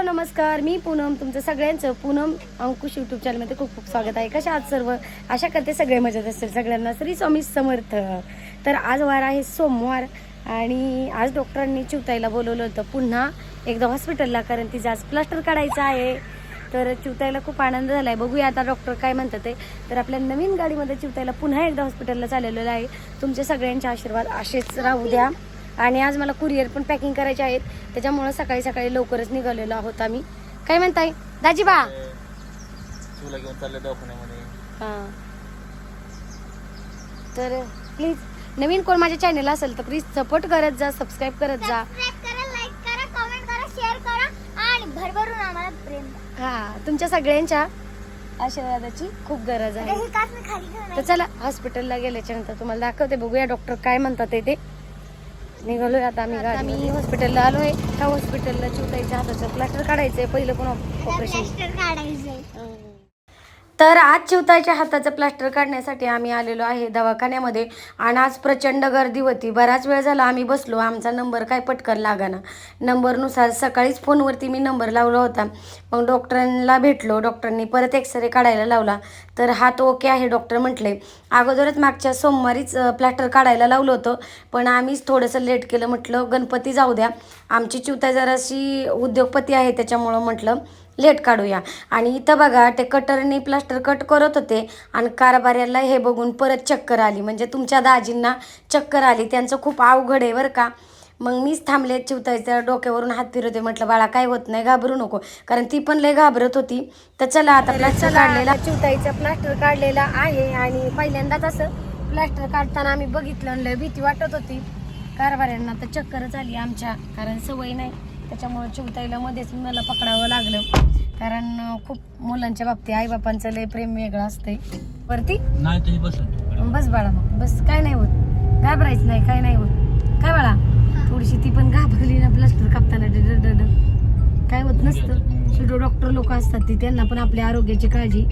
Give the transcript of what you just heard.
Hello नमस्कार. मी पूनम तुमचं सगळ्यांचं पूनम अंकुश यूट्यूब चॅनलमध्ये खूप खूप स्वागत आहे. कशा आज सर्व? आशा करते सगळे मजेत असतील. सगळ्यांना श्री स्वामी समर्थ. तर आज वार आहे सोमवार आणि आज डॉक्टरांनी चिवताईला बोलवलं होतं पुन्हा एकदा हॉस्पिटलला कारण तिचं आज प्लास्टर काढायचं आहे. तर चिवताईला खूप आनंद झाला आहे बघूया आता डॉक्टर काय म्हणतात ते. तर आपल्या नवीन गाडीमध्ये चिवताईला पुन्हा एकदा हॉस्पिटलला चाललेलं आहे. तुमच्या सगळ्यांचे आशीर्वाद असेच राहू द्या. आणि आज मला कुरिअर पण पॅकिंग करायचे आहेत. त्याच्यामुळं सकाळी सकाळी लवकरच निघालेलो आहोत आम्ही. काय म्हणताय? दाजीबा! तुला घेऊन चाललं दवाखान्यामध्ये. हां. तर प्लीज नवीन कोण माझ्या चॅनल असेल तर प्लीज सपोर्ट करत जा सबस्क्राईब करत जा. सबस्क्राईब करा लाईक करा कमेंट करा शेअर करा आणि भरभरून आम्हाला प्रेम द्या. हां तुमच्या सगळ्यांच्या आशीर्वादाची खूप गरज आहे. ही तर चला हॉस्पिटलला गेल्याच्यानंतर तुम्हाला दाखवते बघूया डॉक्टर काय म्हणतात ते. निघालोय आता आम्ही गाडी मी हॉस्पिटलला आलोय. त्या हॉस्पिटलला चिवताईच्या हाताचं प्लास्टर काढायचंय पहिलं पण ऑपरेशन प्लॅस्टर काढायचंय. तर आज चिवताच्या हाताचं प्लास्टर काढण्यासाठी आम्ही आलेलो आहे दवाखान्यामध्ये आणि आज प्रचंड गर्दी होती. बराच वेळ झाला आम्ही बसलो. आमचा नंबर काय पटकन लागाना. नंबरनुसार सकाळीच फोनवरती मी नंबर लावला होता. मग डॉक्टरांना भेटलो. डॉक्टरांनी परत एक्सरे काढायला लावला. तर हात ओके आहे डॉक्टर म्हटले. अगोदरच मागच्या सोमवारीच प्लास्टर काढायला लावलं होतं. पण आम्हीच थोडंसं लेट केलं. म्हटलं गणपती जाऊ द्या. आमची चिवता जराशी उद्योगपती आहे त्याच्यामुळं म्हटलं. लेट काढूया. आणि इथं बघा ते कटरनी प्लास्टर कट करत होते आणि कारभाऱ्याला हे बघून परत चक्कर आली. म्हणजे तुमच्या दाजींना चक्कर आली. त्यांचं खूप अवघड आहे बरं का. मग मीच थांबले चिवतायच्या डोक्यावरून हात फिरवते. म्हटलं बाळा काय होत नाही घाबरू नको. कारण ती पण लय घाबरत होती. तर चला आता प्लास्टर काढलेला चिवताईचं प्लास्टर काढलेला आहे. आणि पहिल्यांदाच असं प्लास्टर काढताना आम्ही बघितलं लय भीती वाटत होती. कारभाऱ्यांना तर चक्करच आली आमच्या कारण सवय नाही. त्याच्यामुळे चिवताईला मध्येच मला पकडावं लागलं. कारण खूप मुलांच्या बाबतीत आईबापांचं लय प्रेम वेगळं असतंय. वरती? नाही बस बाळा मग. बस काय नाही होत. घाबरायचं नाही काय नाही होत. काय बाळा? थोडीशी ती पण घाबरली ना प्लास्टर कापताना. डड डड काय होत नसतं. शेवटी डॉक्टर लोक असतात ती त्यांना पण आपल्या आरोग्याची काळजी.